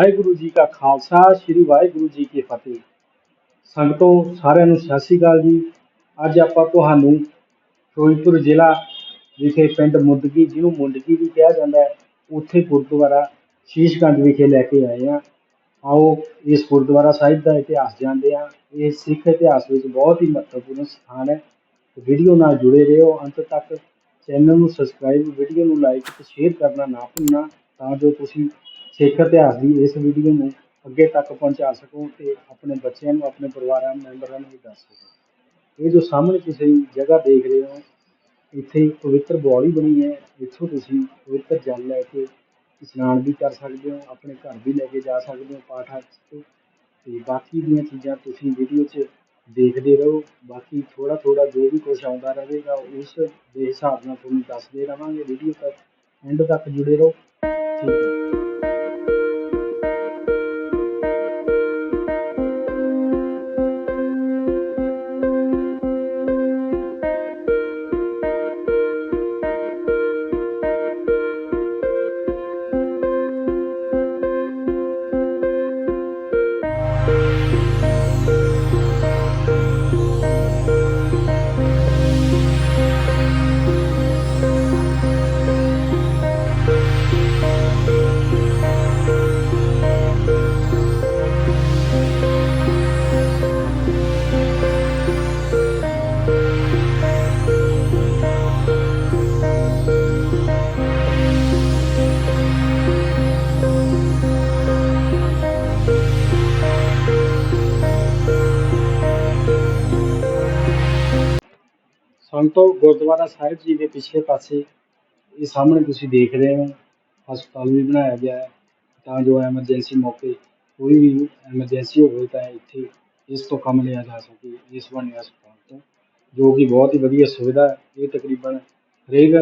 ਵਾਹਿਗੁਰੂ ਜੀ ਕਾ ਖਾਲਸਾ, ਸ੍ਰੀ ਵਾਹਿਗੁਰੂ ਜੀ ਕੀ ਫਤਿਹ। ਸੰਗਤੋ, ਸਾਰਿਆਂ ਨੂੰ ਸਤਿ ਸ਼੍ਰੀ ਅਕਾਲ ਜੀ। ਅੱਜ ਆਪਾਂ ਤੁਹਾਨੂੰ ਫਿਰੋਜ਼ਪੁਰ ਜ਼ਿਲ੍ਹਾ ਵਿਖੇ ਪਿੰਡ ਮੁੰਦਗੀ, ਜਿਹਨੂੰ ਮੁੰਦਗੀ ਵੀ ਕਿਹਾ ਜਾਂਦਾ ਹੈ, ਉੱਥੇ ਗੁਰਦੁਆਰਾ ਸ਼ੀਸ਼ਗੰਜ ਵਿਖੇ ਲੈ ਕੇ ਆਏ ਹਾਂ। ਆਓ, ਇਸ ਗੁਰਦੁਆਰਾ ਸਾਹਿਬ ਦਾ ਇਤਿਹਾਸ ਜਾਣਦੇ ਹਾਂ। ਇਹ ਸਿੱਖ ਇਤਿਹਾਸ ਵਿੱਚ ਬਹੁਤ ਹੀ ਮਹੱਤਵਪੂਰਨ ਸਥਾਨ ਹੈ। ਵੀਡੀਓ ਨਾਲ ਜੁੜੇ ਰਹੋ। ਅੰਤ ਤੱਕ ਚੈਨਲ ਨੂੰ ਸਬਸਕ੍ਰਾਈਬ, ਵੀਡੀਓ ਨੂੰ ਲਾਈਕ ਤੇ ਸ਼ੇਅਰ ਕਰਨਾ ਨਾ ਭੁੱਲਣਾ, ਤਾਂ ਜੋ ਤੁਸੀਂ ਸਿੱਖ ਇਤਿਹਾਸ ਦੀ ਇਸ ਵੀਡੀਓ ਨੂੰ ਅੱਗੇ ਤੱਕ ਪਹੁੰਚਾ ਸਕੋ ਅਤੇ ਆਪਣੇ ਬੱਚਿਆਂ ਨੂੰ, ਆਪਣੇ ਪਰਿਵਾਰਾਂ, ਮੈਂਬਰਾਂ ਨੂੰ ਵੀ ਦੱਸ ਸਕੋ। ਇਹ ਜੋ ਸਾਹਮਣੇ ਤੁਸੀਂ ਜਗ੍ਹਾ ਦੇਖ ਰਹੇ ਹੋ, ਇੱਥੇ ਪਵਿੱਤਰ ਬੋਲੀ ਬਣੀ ਹੈ। ਇੱਥੋਂ ਤੁਸੀਂ ਪਵਿੱਤਰ ਜਲ ਲੈ ਕੇ ਇਸ਼ਨਾਨ ਵੀ ਕਰ ਸਕਦੇ ਹੋ, ਆਪਣੇ ਘਰ ਵੀ ਲੈ ਕੇ ਜਾ ਸਕਦੇ ਹੋ ਪਾਠ ਵਾਸਤੇ ਤੇ। ਬਾਕੀ ਦੀਆਂ ਚੀਜ਼ਾਂ ਤੁਸੀਂ ਵੀਡੀਓ 'ਚ ਦੇਖਦੇ ਰਹੋ। ਬਾਕੀ ਥੋੜਾ ਥੋੜਾ ਜੋ ਵੀ ਕੁਝ ਆਉਂਦਾ ਰਹੇਗਾ, ਉਸ ਦੇ ਹਿਸਾਬ ਨਾਲ ਤੁਹਾਨੂੰ ਦੱਸਦੇ ਰਵਾਂਗੇ। ਵੀਡੀਓ ਤੱਕ ਐਂਡ ਤੱਕ ਜੁੜੇ ਰਹੋ। ਠੀਕ ਹੈ। ਸੰਤੋ ਗੁਰਦੁਆਰਾ ਸਾਹਿਬ ਜੀ ਦੇ ਪਿਛਲੇ ਪਾਸੇ ਇਹ ਸਾਹਮਣੇ ਤੁਸੀਂ ਦੇਖ ਰਹੇ ਹੋ, ਹਸਪਤਾਲ ਵੀ ਬਣਾਇਆ ਗਿਆ ਹੈ, ਤਾਂ ਜੋ ਐਮਰਜੈਂਸੀ ਮੌਕੇ ਕੋਈ ਵੀ ਐਮਰਜੈਂਸੀ ਹੋਵੇ ਤਾਂ ਇੱਥੇ ਇਸ ਤੋਂ ਕੰਮ ਲਿਆ ਜਾ ਸਕੇ, ਇਸ ਬਣੇ ਹਸਪਤਾਲ ਤੋਂ, ਜੋ ਕਿ ਬਹੁਤ ਹੀ ਵਧੀਆ ਸੁਵਿਧਾ ਹੈ। ਇਹ ਤਕਰੀਬਨ ਹਰੇਕ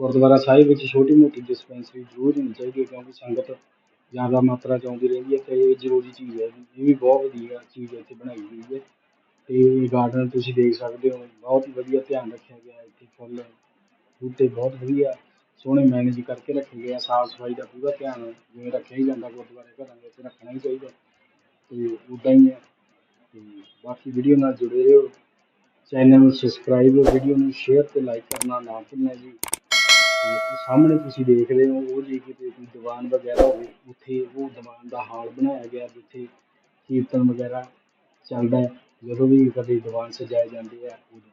ਗੁਰਦੁਆਰਾ ਸਾਹਿਬ ਵਿੱਚ ਛੋਟੀ ਮੋਟੀ ਡਿਸਪੈਂਸਰੀ ਜ਼ਰੂਰ ਹੋਣੀ ਚਾਹੀਦੀ ਹੈ, ਕਿਉਂਕਿ ਸੰਗਤ ਜ਼ਿਆਦਾ ਮਾਤਰਾ 'ਚ ਆਉਂਦੀ ਰਹਿੰਦੀ ਹੈ ਅਤੇ ਇਹ ਜ਼ਰੂਰੀ ਚੀਜ਼ ਹੈ। ਇਹ ਵੀ ਬਹੁਤ ਵਧੀਆ ਚੀਜ਼ ਇੱਥੇ ਬਣਾਈ ਹੋਈ ਹੈ। ਤੇ ਇਹ ਗਾਰਡਨ ਤੁਸੀਂ ਦੇਖ ਸਕਦੇ ਹੋ, ਬਹੁਤ ਵਧੀਆ ਧਿਆਨ ਰੱਖਿਆ ਗਿਆ ਇੱਥੇ ਫੁੱਲ, ਬੂਟੇ ਬਹੁਤ ਵਧੀਆ, ਸੋਹਣੇ ਮੈਨੇਜ ਕਰਕੇ ਰੱਖੇ ਗਏ ਆ, ਸਾਫ਼ ਸਫ਼ਾਈ ਦਾ ਪੂਰਾ ਧਿਆਨ ਜਿਵੇਂ ਰੱਖਿਆ ਹੀ ਜਾਂਦਾ ਗੁਰਦੁਆਰੇ ਘਰਾਂ ਵਿੱਚ, ਰੱਖਣਾ ਹੀ ਚਾਹੀਦਾ ਤੇ ਉਦਾਂ ਹੀ ਹੈ ਤੇ ਬਾਕੀ ਵੀਡੀਓ ਨਾਲ ਜੁੜੇ ਰਹੋ ਚੈਨਲ ਨੂੰ ਸਬਸਕ੍ਰਾਈਬ ਵੀਡੀਓ ਨੂੰ ਸ਼ੇਅਰ ਤੇ ਲਾਈਕ ਕਰਨਾ ਨਾ ਭੁੱਲਣਾ ਜੀ। ਸਾਹਮਣੇ ਤੁਸੀਂ ਦੇਖ ਰਹੇ ਹੋ, ਉਹ ਜੀ ਕਿਤੇ ਕੋਈ ਦੀਵਾਨ ਵਗੈਰਾ ਹੋਵੇ, ਉੱਥੇ ਉਹ ਦੀਵਾਨ ਦਾ ਹਾਲ ਬਣਾਇਆ ਗਿਆ, ਜਿੱਥੇ ਕੀਰਤਨ ਵਗੈਰਾ ਚੱਲਦਾ ਹੈ। ਜਦੋਂ ਵੀ ਕਦੇ ਦੀਵਾਨ ਸਜਾਏ ਜਾਂਦੇ ਆ ਉਦੋਂ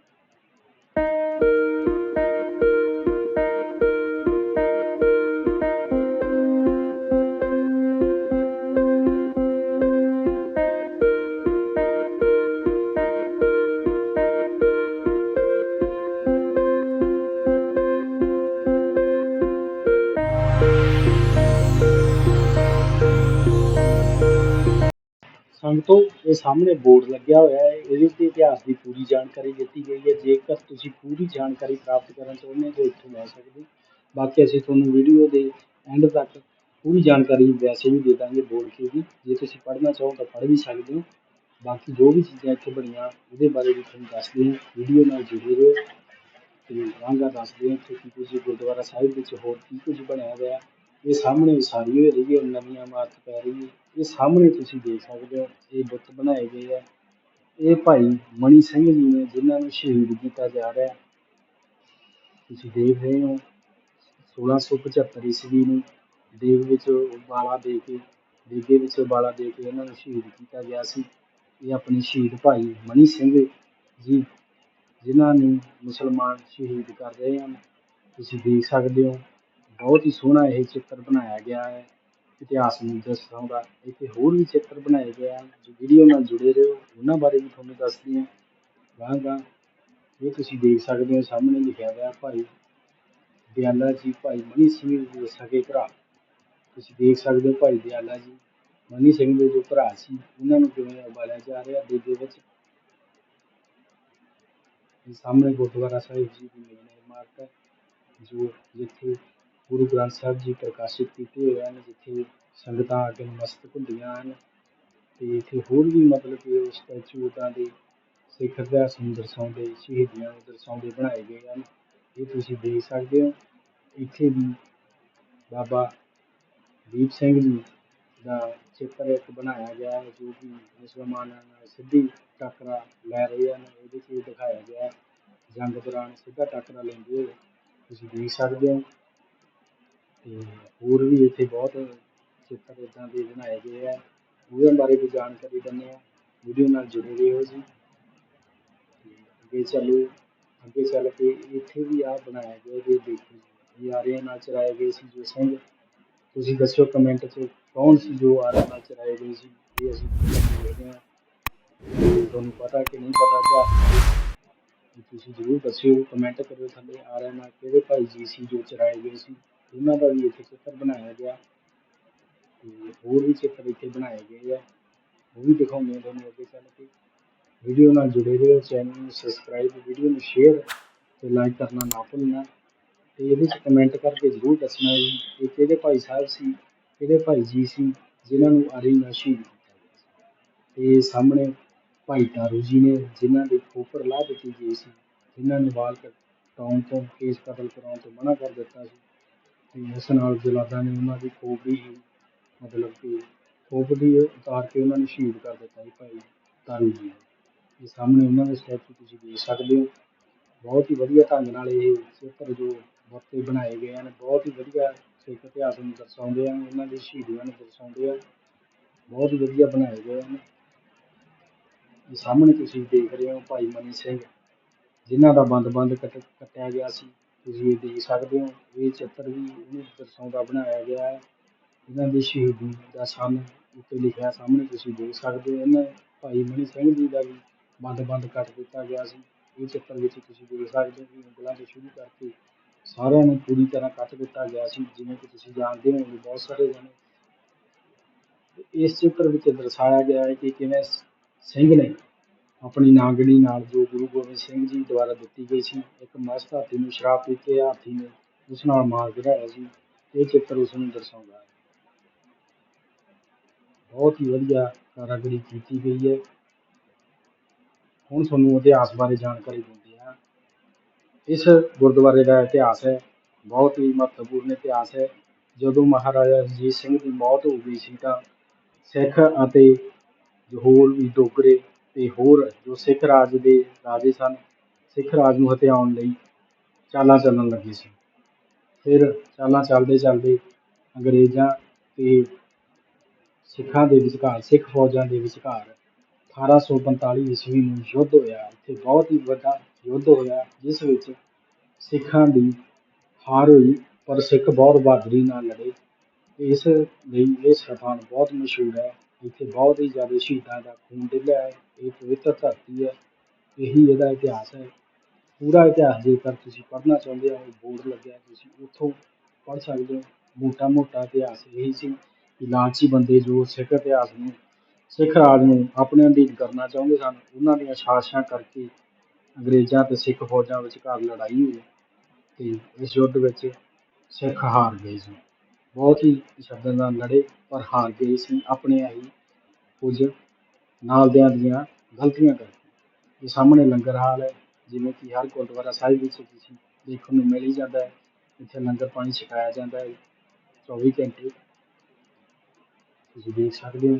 ਤੋਂ ਇਹ ਸਾਹਮਣੇ ਬੋਰਡ ਲੱਗਿਆ ਹੋਇਆ ਹੈ, ਇਹਦੇ ਉੱਤੇ ਇਤਿਹਾਸ ਦੀ ਪੂਰੀ ਜਾਣਕਾਰੀ ਦਿੱਤੀ ਗਈ ਹੈ। ਜੇਕਰ ਤੁਸੀਂ ਪੂਰੀ ਜਾਣਕਾਰੀ ਪ੍ਰਾਪਤ ਕਰਨਾ ਚਾਹੁੰਦੇ ਹੋ ਤਾਂ ਇੱਥੋਂ ਲੈ ਸਕਦੇ ਹੋ। ਬਾਕੀ ਅਸੀਂ ਤੁਹਾਨੂੰ ਵੀਡੀਓ ਦੇ ਐਂਡ ਤੱਕ ਪੂਰੀ ਜਾਣਕਾਰੀ ਵੈਸੇ ਵੀ ਦੇ ਦਾਂਗੇ ਬੋਲ ਕੇ ਵੀ। ਜੇ ਤੁਸੀਂ ਪੜ੍ਹਨਾ ਚਾਹੋ ਤਾਂ ਪੜ੍ਹ ਵੀ ਸਕਦੇ ਹੋ। ਬਾਕੀ ਜੋ ਵੀ ਚੀਜ਼ਾਂ ਇੱਥੇ ਬਣੀਆਂ, ਉਹਦੇ ਬਾਰੇ ਵੀ ਤੁਹਾਨੂੰ ਦੱਸਦੇ ਹਾਂ। ਵੀਡੀਓ ਨਾਲ ਜੁੜੇ ਰਹੋ ਤੇ ਵਾਂਗਾ ਦੱਸਦੇ ਹਾਂ। ਕਿ ਕੀ ਕੁਝ ਗੁਰਦੁਆਰਾ ਸਾਹਿਬ ਵਿੱਚ ਹੋਰ ਕੀ ਕੁਝ ਬਣਿਆ ਹੋਇਆ। ਇਹ ਸਾਹਮਣੇ ਉਸਾਰੀ ਹੋਈ ਰਹੀ ਹੈ ਨਵੀਂ ਇਮਾਰਤ ਪੈ ਰਹੀ ਹੈ ਇਹ ਸਾਹਮਣੇ ਤੁਸੀਂ ਦੇਖ ਸਕਦੇ ਹੋ, ਇਹ ਬੁੱਤ ਬਣਾਏ ਗਏ ਆ। ਇਹ ਭਾਈ ਮਣੀ ਸਿੰਘ ਜੀ ਨੇ ਜਿਨ੍ਹਾਂ ਨੂੰ ਸ਼ਹੀਦ ਕੀਤਾ ਜਾ ਰਿਹਾ। ਹੈ। ਤੁਸੀਂ ਦੇਖ ਰਹੇ ਹੋ 1675 ਈਸਵੀ ਨੂੰ ਦੇਗ ਵਿੱਚ ਉਬਾਲਾ ਦੇ ਕੇ, ਦੇਗੇ ਵਿੱਚ ਬਾਲਾ ਦੇ ਕੇ ਇਹਨਾਂ ਨੂੰ ਸ਼ਹੀਦ ਕੀਤਾ ਗਿਆ ਸੀ। ਇਹ ਆਪਣੇ ਸ਼ਹੀਦ ਭਾਈ ਮਣੀ ਸਿੰਘ ਜੀ, ਜਿਨ੍ਹਾਂ ਨੂੰ ਮੁਸਲਮਾਨ ਸ਼ਹੀਦ ਕਰ ਰਹੇ ਹਨ। ਤੁਸੀਂ ਦੇਖ ਸਕਦੇ ਹੋ ਬਹੁਤ ਹੀ ਸੋਹਣਾ ਇਹ ਚਿੱਤਰ ਬਣਾਇਆ ਗਿਆ ਹੈ। ਇਤਿਹਾਸ ਨੂੰ ਦਰਸਾਉਂਦਾ ਇੱਥੇ ਹੋਰ ਵੀ ਚਿੱਤਰ ਬਣਾਏ ਗਏ ਹਨ। ਵੀਡੀਓ ਨਾਲ ਜੁੜੇ ਰਹੋ, ਉਹਨਾਂ ਬਾਰੇ ਵੀ ਤੁਹਾਨੂੰ ਦੱਸਦੇ ਹਾਂ। ਗਾਂ ਗਾਂ, ਇਹ ਤੁਸੀਂ ਦੇਖ ਸਕਦੇ ਹੋ, ਸਾਹਮਣੇ ਲਿਖਿਆ ਹੋਇਆ ਭਾਈ ਦਿਆਲਾ ਜੀ, ਭਾਈ ਮਨੀ ਸਿੰਘ ਦੇ ਸਕੇ ਭਰਾ। ਤੁਸੀਂ ਦੇਖ ਸਕਦੇ ਹੋ ਭਾਈ ਦਿਆਲਾ ਜੀ, ਮਨੀ ਸਿੰਘ ਦੇ ਜੋ ਭਰਾ ਸੀ, ਉਹਨਾਂ ਨੂੰ ਕਿਵੇਂ ਉਬਾਲਿਆ ਜਾ ਰਿਹਾ ਦੇ ਵਿੱਚ। ਸਾਹਮਣੇ ਗੁਰਦੁਆਰਾ ਸਾਹਿਬ ਜੀ ਦੀ ਮੇਨ ਇਮਾਰਤ ਹੈ, ਜੋ ਜਿੱਥੇ ਗੁਰੂ ਗ੍ਰੰਥ ਸਾਹਿਬ ਜੀ ਪ੍ਰਕਾਸ਼ਿਤ ਕੀਤੇ ਹੋਏ ਹਨ, ਜਿੱਥੇ ਸੰਗਤਾਂ ਅੱਗੇ ਨਮਸਤਕ ਹੁੰਦੀਆਂ ਹਨ ਅਤੇ ਇੱਥੇ ਹੋਰ ਵੀ ਮਤਲਬ ਕਿ ਉਹ ਸਟੈਚੂ ਉੱਦਾਂ ਦੇ ਸਿੱਖ ਇਤਿਹਾਸ ਨੂੰ ਦਰਸਾਉਂਦੇ, ਸ਼ਹੀਦੀਆਂ ਨੂੰ ਦਰਸਾਉਂਦੇ ਬਣਾਏ ਗਏ ਹਨ, ਇਹ ਤੁਸੀਂ ਦੇਖ ਸਕਦੇ ਹੋ। ਇੱਥੇ ਵੀ ਬਾਬਾ ਦੀਪ ਸਿੰਘ ਜੀ ਦਾ ਚਿੱਤਰ ਇੱਕ ਬਣਾਇਆ ਗਿਆ ਹੈ, ਜੋ ਕਿ ਮੁਸਲਮਾਨਾਂ ਨਾਲ ਸਿੱਧੀ ਟਾਕਰਾ ਲੈ ਰਹੇ ਹਨ, ਇਹਦੇ 'ਚ ਦਿਖਾਇਆ ਗਿਆ ਹੈ, ਜੰਗ ਦੌਰਾਨ ਸਿੱਧਾ ਟਾਕਰਾ ਲੈਂਦੇ ਹੋਏ ਤੁਸੀਂ ਦੇਖ ਸਕਦੇ ਹੋ। ਤੇ ਹੋਰ ਵੀ ਇੱਥੇ ਬਹੁਤ ਚਿੱਤਰ ਇਦਾਂ ਦੇ ਬਣਾਏ ਗਏ ਹੈ ਉਹਨਾਂ ਬਾਰੇ ਵੀ ਜਾਣਕਾਰੀ ਦਿੰਦੇ ਹਾਂ ਵੀਡੀਓ ਨਾਲ ਜੁੜੇ ਰਹੋ ਜੀ। ਅਤੇ ਅੱਗੇ ਚੱਲੋ। ਅੱਗੇ ਚੱਲ ਕੇ ਇੱਥੇ ਵੀ ਆਹ ਬਣਾਇਆ ਗਿਆ ਜੇ, ਦੇਖੋ ਜੀ। ਆਰਿਆਂ ਨਾਲ ਚਰਾਏ ਗਏ ਸੀ ਜੋ ਸਿੰਘ। ਤੁਸੀਂ ਦੱਸੋ ਕਮੈਂਟ 'ਚ ਕੌਣ ਸੀ ਜੋ ਆਰਿਆਂ ਨਾਲ ਚਰਾਏ ਗਏ ਸੀ, ਇਹ ਅਸੀਂ ਦੇਖਦੇ ਹਾਂ। ਤੁਹਾਨੂੰ ਪਤਾ ਕਿ ਨਹੀਂ ਪਤਾ ਕਿਆ ਅਤੇ ਤੁਸੀਂ ਜ਼ਰੂਰ ਦੱਸਿਓ ਕਮੈਂਟ ਕਰਿਓ ਥੱਲੇ ਆਰ ਐਮ ਨਾਲ ਕਿਹੜੇ ਭਾਈ ਜੀ ਸੀ ਜੋ ਚਰਾਏ ਗਏ ਸੀ, ਉਹਨਾਂ ਦਾ ਵੀ ਇੱਥੇ ਚਿੱਤਰ ਬਣਾਇਆ ਗਿਆ ਤੇ ਹੋਰ ਵੀ ਚਿੱਤਰ ਇੱਥੇ ਬਣਾਏ ਗਏ ਆ। ਉਹ ਵੀ ਦਿਖਾਉਂਦੇ ਆ ਤੁਹਾਨੂੰ ਅੱਗੇ ਚੱਲ ਕੇ। ਵੀਡੀਓ ਨਾਲ ਜੁੜੇ ਰਹੋ, ਚੈਨਲ ਨੂੰ ਸਬਸਕ੍ਰਾਈਬ ਵੀਡੀਓ ਨੂੰ ਸ਼ੇਅਰ ਤੇ ਲਾਈਕ ਕਰਨਾ ਨਾ ਭੁੱਲਣਾ। ਤੇ ਇਹਦੇ 'ਚ ਕਮੈਂਟ ਕਰਕੇ ਜ਼ਰੂਰ ਦੱਸਣਾ ਜੀ ਇਹ ਕਿਹੜੇ ਭਾਈ ਸਾਹਿਬ ਸੀ, ਕਿਹੜੇ ਭਾਈ ਜੀ ਸੀ, ਜਿਨ੍ਹਾਂ ਨੂੰ ਆਰੀ ਨਾਲ ਸ਼ਹੀਦ ਕੀਤਾ ਗਿਆ ਸੀ। ਤੇ ਸਾਹਮਣੇ ਭਾਈ ਤਾਰੂ ਜੀ ਨੇ, ਜਿਨ੍ਹਾਂ ਦੀ ਖੋਪਰ ਲਾਹ ਦਿੱਤੀ ਗਈ ਸੀ, ਜਿਨ੍ਹਾਂ ਨੂੰ ਵਾਲ ਕਟਾਉਣ ਤੋਂ, ਕੇਸ ਕਤਲ ਕਰਾਉਣ ਤੋਂ ਮਨਾ ਕਰ ਦਿੱਤਾ ਸੀ। ਅਤੇ ਇਸ ਨਾਲ ਜਲਾਦਾਂ ਨੇ ਉਹਨਾਂ ਦੀ ਖੋਪੜੀ ਹੀ ਮਤਲਬ ਕਿ ਖੋਪੜੀ ਉਤਾਰ ਕੇ ਉਹਨਾਂ ਨੂੰ ਸ਼ਹੀਦ ਕਰ ਦਿੱਤਾ ਸੀ ਭਾਈ ਤਾਰੂ ਜੀ ਨੇ। ਇਹ ਸਾਹਮਣੇ ਉਹਨਾਂ ਦੇ ਸਟੈਚੂ ਤੁਸੀਂ ਦੇਖ ਸਕਦੇ ਹੋ। ਬਹੁਤ ਹੀ ਵਧੀਆ ਢੰਗ ਨਾਲ ਇਹ ਸਿੱਖ ਜੋ ਵਰਤੇ ਬਣਾਏ ਗਏ ਹਨ, ਬਹੁਤ ਹੀ ਵਧੀਆ ਸਿੱਖ ਇਤਿਹਾਸ ਨੂੰ ਦਰਸਾਉਂਦੇ ਹਨ, ਉਹਨਾਂ ਦੀ ਸ਼ਹੀਦੀਆਂ ਨੂੰ ਦਰਸਾਉਂਦੇ ਹਨ। ਬਹੁਤ ਵਧੀਆ ਬਣਾਏ ਗਏ ਹਨ। ਸਾਹਮਣੇ ਤੁਸੀਂ ਦੇਖ ਰਹੇ ਹੋ ਭਾਈ ਮਨੀ ਸਿੰਘ, ਜਿਨ੍ਹਾਂ ਦਾ ਬੰਦ-ਬੰਦ ਕੱਟ, ਕੱਟਿਆ ਗਿਆ ਸੀ। ਤੁਸੀਂ ਇਹ ਦੇਖ ਸਕਦੇ ਹੋ, ਇਹ ਚਿੱਤਰ ਵੀ ਉਹਨੂੰ ਦਰਸਾਉਂਦਾ ਬਣਾਇਆ ਗਿਆ ਹੈ। ਇਹਨਾਂ ਦੀ ਸ਼ਹੀਦੀ ਦਾ ਸਨ ਉੱਤੇ ਲਿਖਿਆ ਸਾਹਮਣੇ ਤੁਸੀਂ ਦੇਖ ਸਕਦੇ ਹੋ, ਇਹਨਾਂ ਭਾਈ ਮਨੀ ਸਿੰਘ ਜੀ ਦਾ ਵੀ ਬੰਦ-ਬੰਦ ਕੱਟ ਦਿੱਤਾ ਗਿਆ ਸੀ। ਇਹ ਚਿੱਤਰ ਵਿੱਚ ਤੁਸੀਂ ਦੇਖ ਸਕਦੇ ਹੋ ਕਿ ਉਂਗਲਾਂ ਤੋਂ ਸ਼ੁਰੂ ਕਰਕੇ ਸਾਰਿਆਂ ਨੂੰ ਪੂਰੀ ਤਰ੍ਹਾਂ ਕੱਟ ਦਿੱਤਾ ਗਿਆ ਸੀ, ਜਿਵੇਂ ਕਿ ਤੁਸੀਂ ਜਾਣਦੇ ਹੋ ਕਿ ਬਹੁਤ ਸਾਰੇ ਜਣੇ ਇਸ ਚਿੱਤਰ ਵਿੱਚ ਦਰਸਾਇਆ ਗਿਆ ਹੈ ਕਿ ਕਿਵੇਂ ਸਿੰਘ ਨੇ ਆਪਣੀ ਨਾਗਣੀ ਨਾਲ ਜੋ ਗੁਰੂ ਗੋਬਿੰਦ ਸਿੰਘ ਜੀ ਦੁਆਰਾ ਦਿੱਤੀ ਗਈ ਸੀ, ਇੱਕ ਮਸਤ ਹਾਥੀ ਨੂੰ ਸ਼ਰਾਬ ਪੀਤੇ ਹਾਥੀ ਨੇ ਉਸ ਨਾਲ ਮਾਰ ਗਿਰਾਇਆ ਸੀ, ਇਹ ਚਿੱਤਰ ਉਸ ਨੂੰ ਦਰਸਾਉਂਦਾ ਹੈ। ਬਹੁਤ ਹੀ ਵਧੀਆ ਕਾਰਾਗਰੀ ਕੀਤੀ ਗਈ ਹੈ। ਹੁਣ ਤੁਹਾਨੂੰ ਇਤਿਹਾਸ ਬਾਰੇ ਜਾਣਕਾਰੀ ਦਿੰਦੇ ਹਾਂ। ਇਸ ਗੁਰਦੁਆਰੇ ਦਾ ਇਤਿਹਾਸ ਹੈ, ਬਹੁਤ ਹੀ ਮਹੱਤਵਪੂਰਨ ਇਤਿਹਾਸ ਹੈ। ਜਦੋਂ ਮਹਾਰਾਜਾ ਰਣਜੀਤ ਸਿੰਘ ਦੀ ਮੌਤ ਹੋ ਗਈ ਸੀ ਤਾਂ ਸਿੱਖ ਅਤੇ ਹੋਰ ਵੀ ਡੋਗਰੇ ਅਤੇ ਹੋਰ ਜੋ ਸਿੱਖ ਰਾਜ ਦੇ ਰਾਜੇ ਸਨ, ਸਿੱਖ ਰਾਜ ਨੂੰ ਹਥਿਆਉਣ ਲਈ ਚਾਲਾਂ ਚੱਲਣ ਲੱਗੇ ਸੀ। ਫਿਰ ਚਾਲਾਂ ਚੱਲਦੇ ਚੱਲਦੇ ਅੰਗਰੇਜ਼ਾਂ ਅਤੇ ਸਿੱਖਾਂ ਦੇ ਵਿਚਕਾਰ, ਸਿੱਖ ਫੌਜਾਂ ਦੇ ਵਿਚਕਾਰ 1845 ਈਸਵੀ ਨੂੰ ਯੁੱਧ ਹੋਇਆ। ਇੱਥੇ ਬਹੁਤ ਹੀ ਵੱਡਾ ਯੁੱਧ ਹੋਇਆ, ਜਿਸ ਵਿੱਚ ਸਿੱਖਾਂ ਦੀ ਹਾਰ ਹੋਈ, ਪਰ ਸਿੱਖ ਬਹੁਤ ਬਹਾਦਰੀ ਨਾਲ ਲੜੇ। ਇਸ ਲਈ ਇਹ ਸਥਾਨ ਬਹੁਤ ਮਸ਼ਹੂਰ ਹੈ। ਇੱਥੇ ਬਹੁਤ ਹੀ ਜ਼ਿਆਦਾ ਸ਼ਹੀਦਾਂ ਦਾ ਖੂਨ ਡੁੱਲਿਆ ਹੈ, ਇਹ ਪਵਿੱਤਰ ਧਰਤੀ ਹੈ, ਇਹੀ ਇਹਦਾ ਇਤਿਹਾਸ ਹੈ। ਪੂਰਾ ਇਤਿਹਾਸ ਜੇਕਰ ਤੁਸੀਂ ਪੜ੍ਹਨਾ ਚਾਹੁੰਦੇ ਹੋ, ਬੋਰਡ ਲੱਗਿਆ, ਤੁਸੀਂ ਉੱਥੋਂ ਪੜ੍ਹ ਸਕਦੇ ਹੋ। ਮੋਟਾ ਮੋਟਾ ਇਤਿਹਾਸ ਇਹੀ ਸੀ ਕਿ ਲਾਲਚੀ ਬੰਦੇ ਜੋ ਸਿੱਖ ਇਤਿਹਾਸ ਨੂੰ, ਸਿੱਖ ਰਾਜ ਨੂੰ ਆਪਣੇ ਅਧੀਨ ਕਰਨਾ ਚਾਹੁੰਦੇ ਸਨ, ਉਹਨਾਂ ਦੀਆਂ ਸਾਜ਼ਿਸ਼ਾਂ ਕਰਕੇ ਅੰਗਰੇਜ਼ਾਂ ਤੇ ਸਿੱਖ ਫੌਜਾਂ ਵਿਚਕਾਰ ਲੜਾਈ ਹੋਈ ਤੇ ਇਸ ਯੁੱਧ ਵਿੱਚ ਸਿੱਖ ਹਾਰ ਗਏ ਸੀ। ਬਹੁਤ ਹੀ ਸ਼ਬਦਾਂ ਨਾਲ ਲੜੇ, ਪਰ ਹਾਰ ਗਏ ਸੀ, ਆਪਣੇ ਹੀ ਕੁਝ ਨਾਲਦਿਆਂ ਦੀਆਂ ਗਲਤੀਆਂ ਕਰਕੇ ਇਹ ਸਾਹਮਣੇ ਲੰਗਰ ਹਾਲ ਹੈ, ਜਿਵੇਂ ਕਿ ਹਰ ਗੁਰਦੁਆਰਾ ਸਾਹਿਬ ਵਿੱਚ ਤੁਸੀਂ ਦੇਖਣ ਨੂੰ ਮਿਲ ਹੀ ਜਾਂਦਾ ਹੈ। ਇੱਥੇ ਲੰਗਰ ਪਾਣੀ ਛਕਾਇਆ ਜਾਂਦਾ ਹੈ। 24 ਘੰਟੇ ਤੁਸੀਂ ਦੇਖ ਸਕਦੇ ਹੋ।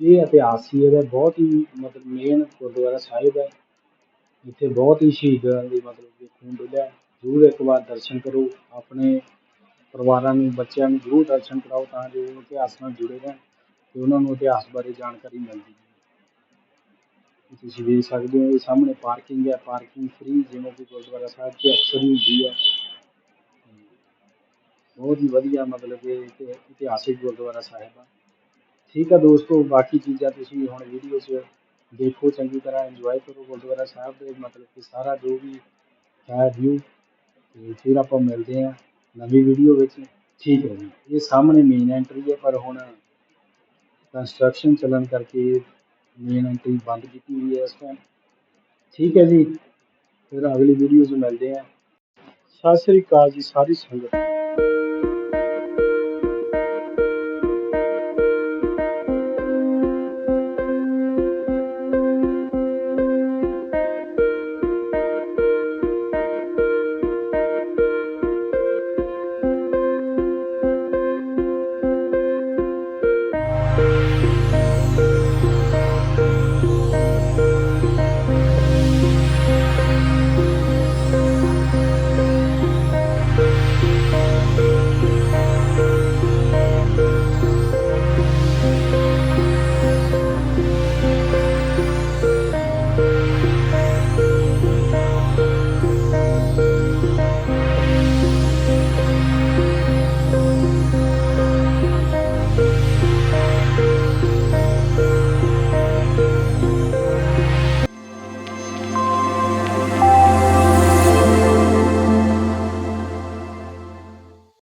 ਇਹ ਇਤਿਹਾਸ ਸੀ ਇਹਦਾ ਬਹੁਤ ਹੀ ਮਤਲਬ ਮੇਨ ਗੁਰਦੁਆਰਾ ਸਾਹਿਬ ਹੈ। ਇੱਥੇ ਬਹੁਤ ਹੀ ਸ਼ਹੀਦਾਂ ਦੀ ਮਤਲਬ ਕਿ ਖੂਨ ਡੁੱਲਿਆ। ਜ਼ਰੂਰ ਇੱਕ ਵਾਰ ਦਰਸ਼ਨ ਕਰੋ ਆਪਣੇ ਪਰਿਵਾਰਾਂ ਨੂੰ, ਬੱਚਿਆਂ ਨੂੰ ਜ਼ਰੂਰ ਦਰਸ਼ਨ ਕਰਾਓ ਤਾਂ ਜੋ ਉਹ ਇਤਿਹਾਸ ਨਾਲ ਜੁੜੇ ਰਹਿਣ ਅਤੇ ਉਹਨਾਂ ਨੂੰ ਇਤਿਹਾਸ ਬਾਰੇ ਜਾਣਕਾਰੀ ਮਿਲਦੀ ਹੈ ਤੁਸੀਂ ਵੇਖ ਸਕਦੇ ਹੋ, ਇਹ ਸਾਹਮਣੇ ਪਾਰਕਿੰਗ ਹੈ, ਪਾਰਕਿੰਗ ਫ੍ਰੀ ਜਿਵੇਂ ਕਿ ਗੁਰਦੁਆਰਾ ਸਾਹਿਬ 'ਚ ਅਕਸਰ ਹੁੰਦੀ ਹੈ। ਬਹੁਤ ਹੀ ਵਧੀਆ ਮਤਲਬ ਕਿ ਇਤਿਹਾਸਿਕ ਗੁਰਦੁਆਰਾ ਸਾਹਿਬ ਆ। ਠੀਕ ਆ ਦੋਸਤੋ, ਬਾਕੀ ਚੀਜ਼ਾਂ ਤੁਸੀਂ ਹੁਣ ਵੀਡੀਓ 'ਚ ਦੇਖੋ, ਚੰਗੀ ਤਰ੍ਹਾਂ ਇੰਜੋਏ ਕਰੋ ਗੁਰਦੁਆਰਾ ਸਾਹਿਬ ਦੇ ਮਤਲਬ ਕਿ ਸਾਰਾ ਜੋ ਵੀ ਹੈ ਵਿਊ ਤੇ ਫਿਰ ਆਪਾਂ ਮਿਲਦੇ ਹਾਂ। ਨਵੀਂ ਵੀਡੀਓ ਵਿੱਚ ਠੀਕ ਹੈ ਜੀ ਇਹ ਸਾਹਮਣੇ ਮੇਨ ਐਂਟਰੀ ਹੈ, ਪਰ ਹੁਣ ਕੰਸਟਰਕਸ਼ਨ ਚੱਲਣ ਕਰਕੇ ਮੇਨ ਐਂਟਰੀ ਬੰਦ ਕੀਤੀ ਹੋਈ ਹੈ ਇਸ ਟਾਈਮ ਠੀਕ ਹੈ ਜੀ। ਫਿਰ ਅਗਲੀ ਵੀਡੀਓ 'ਚ ਮਿਲਦੇ ਹਾਂ। ਸਤਿ ਸ੍ਰੀ ਅਕਾਲ ਜੀ, ਸਾਰੀ ਸੰਗਤ।